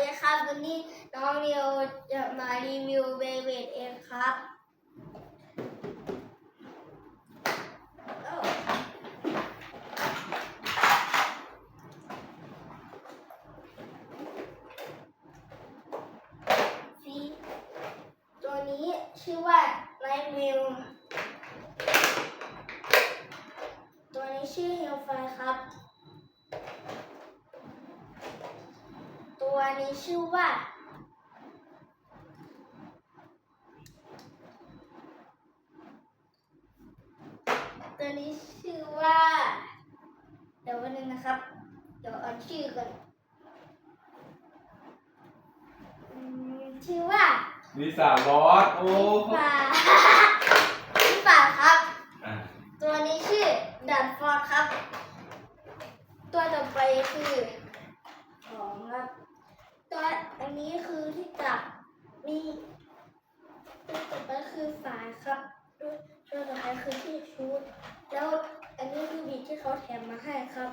ดีครับวันนี้น้องเนียวจะมารีวิวเบเบดเองครับสีตัวนี้ชื่อว่าไลท์มิลตัวนี้ชื่อเฮลไฟครับ ตัวนี้ชื่อว่า ตัวนี้ชื่อว่า เดี๋ยววันนึงนะครับ เดี๋ยวเอาชื่อก่อนอืมชื่อว่าลิซ่าบอสโอ้ป่าชื่อป่าครับ อะตัวนี้ชื่อดันฟอร์ดครับ ตัวต่อไปคือของครับ ตัวอั นี้คือที่จับมีตัวต่อไปคือสายครับตัวต่อไปคือที่ชุด แล้วอันนี้คือบีที่เขาแถมมาให้ครับ